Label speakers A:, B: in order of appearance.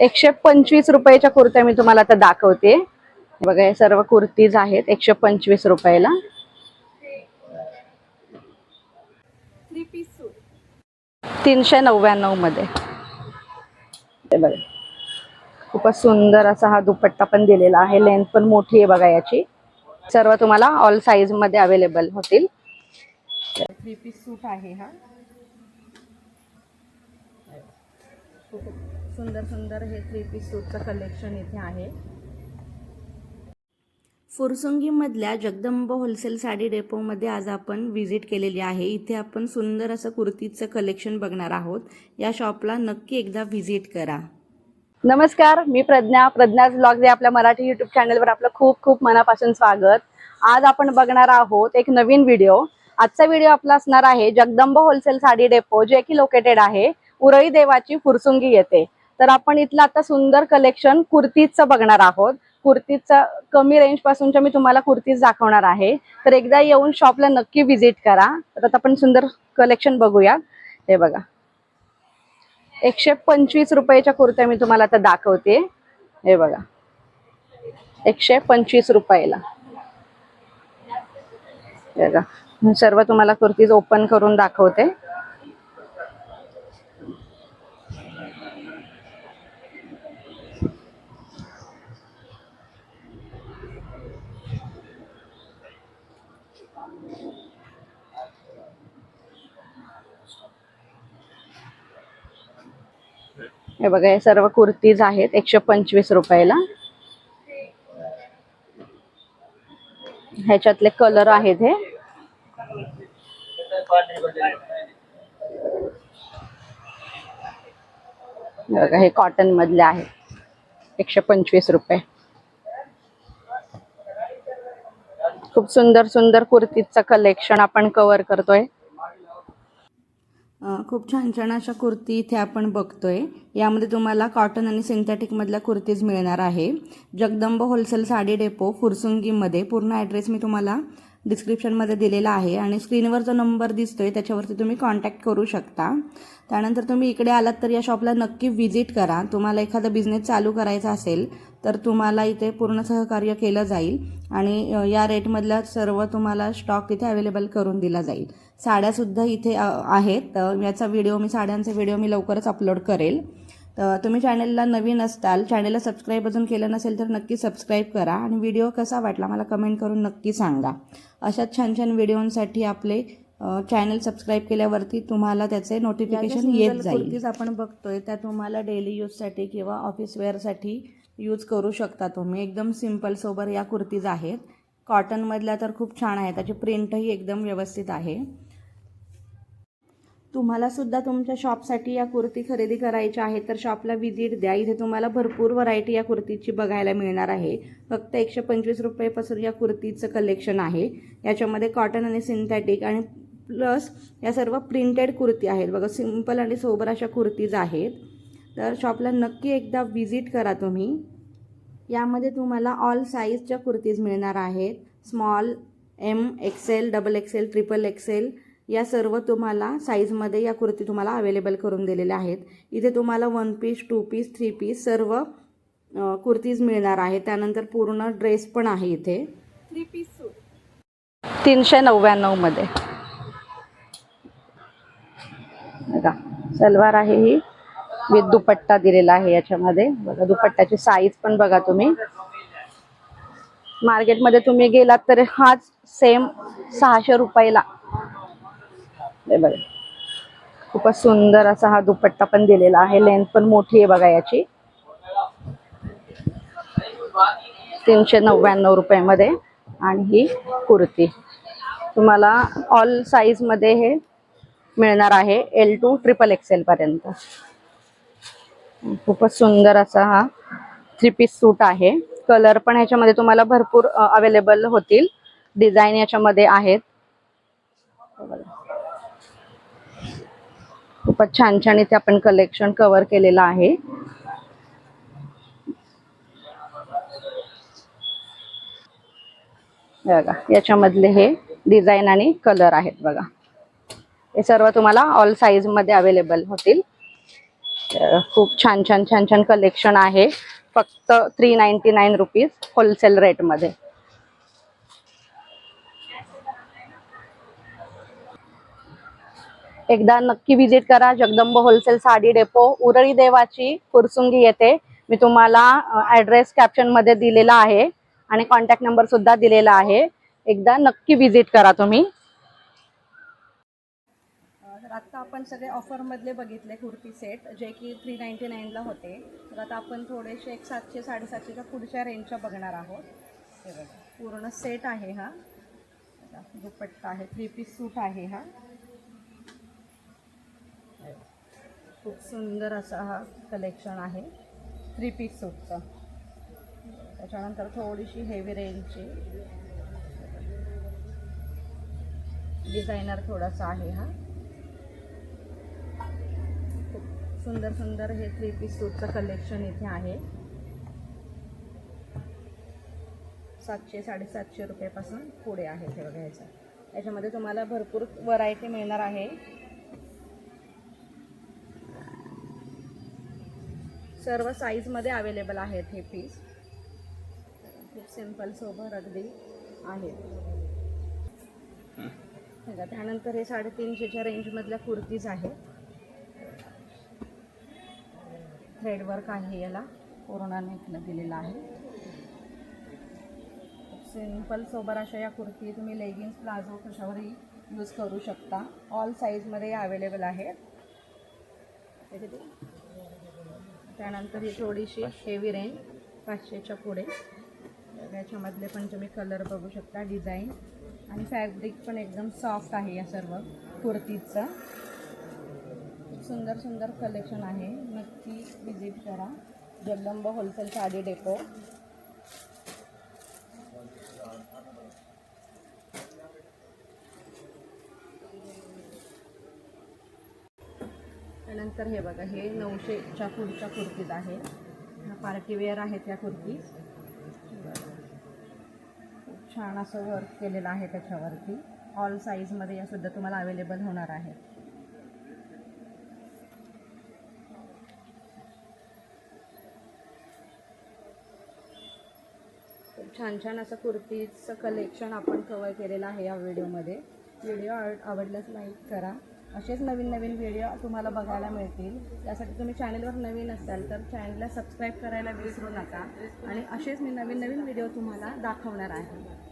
A: एकशे पंचवीस रुपयाच्या कुर्त्या मी तुम्हाला आता दाखवते. बघा हे सर्व कुर्तीज आहेत एकशे पंचवीस रुपयाला. तीनशे नव्याण्णवमध्ये. बघा. खूपच सुंदर असा हा दुपट्टा पण दिलेला आहे. लेंथ पण मोठी आहे बघा याची. सर्व तुम्हाला ऑल साईजमध्ये अवेलेबल होतील. थ्री पीस सूट आहे हा. सुंदर सुंदर हे थ्री पीस सूटचं कलेक्शन इथे आहे.
B: फुरसुंगीमधल्या जगदंब होलसेल साडी डेपोमध्ये आज आपण व्हिजिट केलेली आहे. इथे आपण सुंदर असं कुर्तीचं कलेक्शन बघणार आहोत. या शॉपला नक्की एकदा व्हिजिट करा.
A: नमस्कार मी प्रज्ञा. प्रज्ञाज ब्लॉग या आपल्या मराठी युट्यूब चॅनलवर आपलं खूप खूप मनापासून स्वागत. आज आपण बघणार आहोत एक नवीन व्हिडिओ आजचा व्हिडिओ आपला असणार आहे जगदंब होलसेल साडी डेपो जे की लोकेटेड आहे. उरळी देवाची फुरसुंगी येते तर आपण इथलं आता सुंदर कलेक्शन कुर्तीचं बघणार आहोत. कुर्तीचं कमी रेंज पासूनच्या मी तुम्हाला कुर्तीज दाखवणार आहे. तर एकदा येऊन शॉपला नक्की व्हिजिट करा. तर आता आपण सुंदर कलेक्शन बघूया हे बघा. एकशे पंचवीस रुपयाच्या कुर्त्या मी तुम्हाला आता दाखवते. हे बघा. एकशे पंचवीस रुपयाला. हे बघा. सर्व तुम्हाला कुर्तीज ओपन करून दाखवते. हे बघा हे सर्व कुर्तीज आहेत एकशे पंचवीस रुपयाला. ह्याच्यातले कलर आहेत हे. बघा हे कॉटन मधले आहेत. एकशे पंचवीस रुपये. खूप सुंदर सुंदर कुर्तीजचं कलेक्शन आपण कव्हर करतोय.
B: खूप छान छान अशा कुर्ती इथे आपण बघतोय. यामध्ये तुम्हाला कॉटन आणि सिंथेटिकमधल्या कुर्तीज मिळणार आहे. जगदंब होलसेल साडी डेपो फुरसुंगीमध्ये. पूर्ण ॲड्रेस मी तुम्हाला डिस्क्रिप्शनमध्ये दिलेला आहे आणि स्क्रीनवर जो नंबर दिसतोय त्याच्यावरती तुम्ही कॉन्टॅक्ट करू शकता. त्यानंतर तुम्ही इकडे आलात तर या शॉपला नक्की व्हिजिट करा. तुम्हाला एखादा बिझनेस चालू करायचा असेल तर तुम्हाला इथे पूर्ण सहकार्य केलं जाईल आणि या रेटमधला सर्व तुम्हाला स्टॉक इथे अवेलेबल करून दिला जाईल. साड्यासुद्धा इथे आहेत. तर याचा व्हिडिओ मी साड्यांचा व्हिडिओ मी लवकरच अपलोड करेल. तर तुम्ही चॅनलला नवीन असताल चॅनलला सबस्क्राईब अजून केलं नसेल तर नक्की सबस्क्राईब करा आणि व्हिडिओ कसा वाटला मला कमेंट करून नक्की सांगा. अशाच छान छान व्हिडिओंसाठी आपले चॅनल सबस्क्राईब केल्यावरती तुम्हाला त्याचे नोटिफिकेशन येत जाईल. आपण बघतोय त्या तुम्हाला डेली यूजसाठी किंवा ऑफिस वेअरसाठी यूज करू शकता तुम्ही. एकदम सिंपल सोबर या कुर्तीज आहेत. कॉटनमधल्या तर खूप छान आहे त्याची प्रिंटही एकदम व्यवस्थित आहे. तुम्हाला सुद्धा तुमच्या शॉपसाठी या कुर्ती खरेदी करायच्या आहेत तर शॉपला व्हिजिट द्या. इथे तुम्हाला भरपूर व्हरायटी या कुर्तीची बघायला मिळणार आहे. फक्त एकशे पंचवीस रुपयेपासून या कुर्तीचं कलेक्शन आहे. याच्यामध्ये कॉटन आणि सिंथेटिक आणि प्लस या सर्व प्रिंटेड कुर्ती आहेत. बघा सिंपल आणि सोबर अशा कुर्तीज आहेत. तर शॉपला नक्की एकदा व्हिजिट करा तुम्ही. यामध्ये तुम्हाला ऑल साईजच्या कुर्तीज मिळणार आहेत. Small M XL double XL triple XL या सर्व तुम्हाला साईजमध्ये या कुर्ती तुम्हाला अवेलेबल करून दिलेल्या आहेत. इथे तुम्हाला one piece two piece three piece सर्व कुर्तीज मिळणार आहे त्यानंतर पूर्ण ड्रेस पण आहे इथे.
C: थ्री पीस सूट
A: तीनशे नव्याण्णवमध्ये. बघा सलवार आहे ही. विथ दुपट्टा दिलेला आहे याच्यामध्ये. बघा दुपट्ट्याची साईज पण बघा तुम्ही. मार्केटमध्ये तुम्ही गेलात तर हाच सेम सहाशे रुपयाला. बघा. खूपच सुंदर असा हा दुपट्टा पण दिलेला आहे. लेंथ पण मोठी आहे बघा याची. तीनशे नव्याण्णव रुपयामध्ये. आणि ही कुर्ती. तुम्हाला ऑल साईजमध्ये हे मिळणार आहे एल टू ट्रिपल एक्सेल पर्यंत. खूपच सुंदर असा हा थ्री पीस सूट आहे. कलर पण ह्याच्यामध्ये तुम्हाला भरपूर अवेलेबल होतील. डिझाईन याच्यामध्ये आहेत. खूपच छान छान इथे आपण कलेक्शन कव्हर केलेलं आहे. बघा याच्यामधले हे डिझाईन आणि कलर आहेत बघा. हे सर्व तुम्हाला ऑल साईजमध्ये अवेलेबल होतील. Uh, खूप छान छान छान छान कलेक्शन आहे. फक्त three ninety nine rupees wholesale रेटमध्ये एकदा नक्की विजिट करा. जगदंब होलसेल साडी डेपो उरळी देवाची कुरसुंगी येते. मी तुम्हाला ऍड्रेस कॅप्शनमध्ये दिलेला आहे आणि कॉन्टॅक्ट नंबर सुद्धा दिलेला आहे. एकदा नक्की विजिट करा तुम्ही. तर आत्ता आपण सगळे ऑफरमधले बघितले कुर्ती सेट जे की थ्री नाईन्टी नाईनला होते. तर आता आपण थोडेसे एक सातशे साडेसातशेच्या पुढच्या रेंजच्या बघणार आहोत. हे बघा पूर्ण सेट आहे हा. दुपट्टा आहे थ्री पीस सूट आहे हा. खूप सुंदर असा हा कलेक्शन आहे थ्री पीस सूटचा त्याच्यानंतर थोडीशी हेवी रेंजची डिझायनर थोडासा आहे हा खूप सुंदर सुंदर हे थ्री पीस सूटचं कलेक्शन इथे आहे. सातशे साडेसातशे रुपयापासून पुढे आहे हे बघा ह्याचं याच्यामध्ये तुम्हाला भरपूर व्हरायटी मिळणार आहे. सर्व साईजमध्ये अवेलेबल आहेत हे पीस खूप सिंपल सोबर अगदी आहेत. त्यानंतर हे साडेतीनशेच्या रेंजमधल्या कुर्तीज आहेत. थ्रेडवर्क आहे याला कोरोना नेकनं दिलेला आहे. सिंपल सोबर अशा या कुर्ती तुम्ही लेगिन्स प्लाझो कशावरही यूज करू शकता. ऑल साईजमध्ये अवेलेबल आहेत. त्यानंतर ही थोडीशी हेवी रेंज पाचशेच्या पुढे. याच्यामधले पण तुम्ही कलर बघू शकता डिझाईन आणि फॅब्रिक पण एकदम सॉफ्ट आहे या सर्व कुर्तीचं. सुंदर सुंदर कलेक्शन आहे. नक्की विजिट करा. जगदंब होलसेल साडी डेपो त्यानंतर हे बघा हे नऊशेच्या पुढच्या कुर्तीत आहे. ह्या पार्टीवेअर आहेत या कुर्ती. खूप छान असं वर्क केलेलं आहे त्याच्यावरती. ऑल साईजमध्ये या सुद्धा तुम्हाला अवेलेबल होणार आहे. छान छान असं कुर्तीचं कलेक्शन आपण कवर केलेलं आहे या व्हिडिओमध्ये व्हिडिओ आवड आवडल्यास लाईक करा. असेच नवीन नवीन व्हिडिओ तुम्हाला बघायला मिळतील. त्यासाठी तुम्ही चॅनलवर नवीन असाल तर चॅनलला सबस्क्राईब करायला विसरू नका. आणि असेच मी नवीन नवीन व्हिडिओ तुम्हाला दाखवणार आहे.